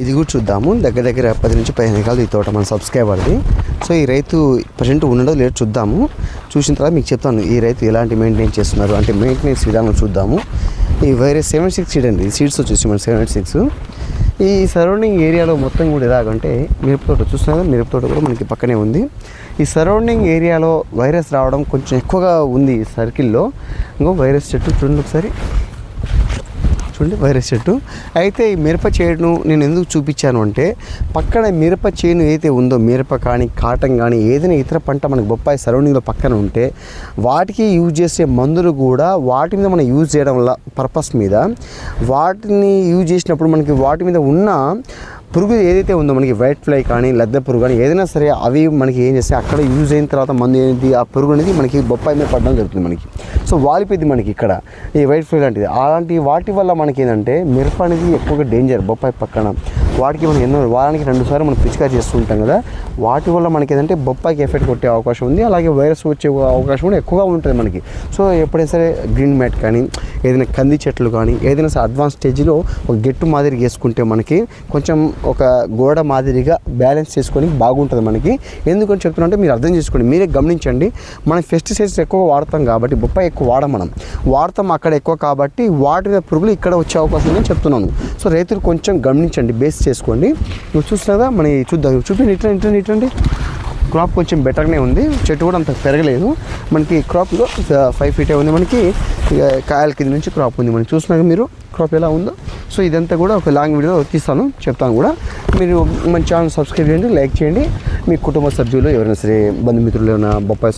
ఇది కూడా చూద్దాము. దగ్గర దగ్గర పది నుంచి పదిహేను ఎకరాలు ఈ తోట మన సబ్స్క్రైబర్ది. సో ఈ రైతు ప్రజెంట్ ఉండడో లేదో చూద్దాము. చూసిన తర్వాత మీకు చెప్తాను ఈ రైతు ఎలాంటి మెయింటెనెన్స్ చేస్తున్నారు? అంటే మెయింటెనెన్స్ విధానం చూద్దాము. ఈ వైరస్ సెవెన్ సిక్స్ సీడ్ అండి సీడ్స్ వచ్చేసి మన సెవెన్ సిక్స్. ఈ సరౌండింగ్ ఏరియాలో మొత్తం కూడా ఎలాగంటే మిరప తోట చూస్తున్నా కదా మిరప తోట కూడా మనకి పక్కనే ఉంది. ఈ సరౌండింగ్ ఏరియాలో వైరస్ రావడం కొంచెం ఎక్కువగా ఉంది ఈ సర్కిల్లో. ఇంకో వైరస్ చెట్టు చూడండి ఒకసారి. చూడండి వైరస్ చెట్టు. అయితే ఈ మిరప చేను నేను ఎందుకు చూపించాను అంటే పక్కన మిరప చేను ఏదైతే ఉందో మిరప కానీ కాటం కానీ ఏదైనా ఇతర పంట మనకి బొప్పాయి సరౌండింగ్లో పక్కన ఉంటే వాటికి యూజ్ చేసే మందులు కూడా వాటి మీద మనం యూజ్ చేయడం వల్ల పర్పస్ మీద వాటిని యూజ్ చేసినప్పుడు మనకి వాటి మీద ఉన్న పురుగు ఏదైతే ఉందో మనకి వైట్ ఫ్లై కానీ లద్దె పురుగు కానీ ఏదైనా సరే అవి మనకి ఏం చేస్తే అక్కడ యూజ్ అయిన తర్వాత మందు ఏంటి ఆ పురుగు అనేది మనకి బొప్పాయి మీద పడడం జరుగుతుంది మనకి. సో వాలిపోయింది మనకి ఇక్కడ. ఈ వైట్ ఫ్లై లాంటిది. అలాంటి వాటి వల్ల మనకి ఏంటంటే మిరప అనేది ఎక్కువగా డేంజర్ బొప్పాయి పక్కన. వాటికి మనం ఎన్నో వారానికి రెండు సార్లు మనం పిచికారి చేస్తుంటాం కదా. వాటి వల్ల మనకి ఏంటంటే బొప్పాయికి ఎఫెక్ట్ కొట్టే అవకాశం ఉంది. అలాగే వైరస్ వచ్చే అవకాశం కూడా ఎక్కువగా ఉంటుంది మనకి. సో ఎప్పుడైనా సరే గ్రీన్ మ్యాట్ కానీ ఏదైనా కంది చెట్లు కానీ ఏదైనా సరే అడ్వాన్స్ స్టేజ్లో ఒక గెట్టు మాదిరి వేసుకుంటే మనకి కొంచెం ఒక గోడ మాదిరిగా బ్యాలెన్స్ చేసుకొని బాగుంటుంది మనకి. ఎందుకని చెప్తున్నా అంటే మీరు అర్థం చేసుకోండి. మీరే గమనించండి. మనం పెస్టిసైడ్స్ ఎక్కువ వాడతాం కాబట్టి బొప్పాయి ఎక్కువ వాడం మనం. వాడతాం అక్కడ ఎక్కువ కాబట్టి వాటి మీద పురుగులు ఇక్కడ వచ్చే అవకాశం ఉందని చెప్తున్నాను. సో రైతులు కొంచెం గమనించండి. బేస్ చేసుకోండి. నువ్వు చూస్తున్నా మన చూద్దాం. చూపి ఇట్లా ఇట్లా ఇట్లండి క్రాప్ కొంచెం బెటర్గానే ఉంది. చెట్టు కూడా అంత పెరగలేదు. మనకి క్రాప్లో ఫైవ్ ఫీటే ఉంది మనకి. ఇక కాయల కింద నుంచి క్రాప్ ఉంది మనం చూసినాక మీరు? క్రాప్ ఎలా ఉందో? సో ఇదంతా కూడా ఒక లాంగ్ వీడియో తీస్తాను. చెప్తాను కూడా. మీరు మన ఛానల్ సబ్స్క్రైబ్ చేయండి లైక్ చేయండి. మీ కుటుంబ సభ్యులు ఎవరైనా సరే బంధుమిత్రులు ఏమైనా బొప్పాయి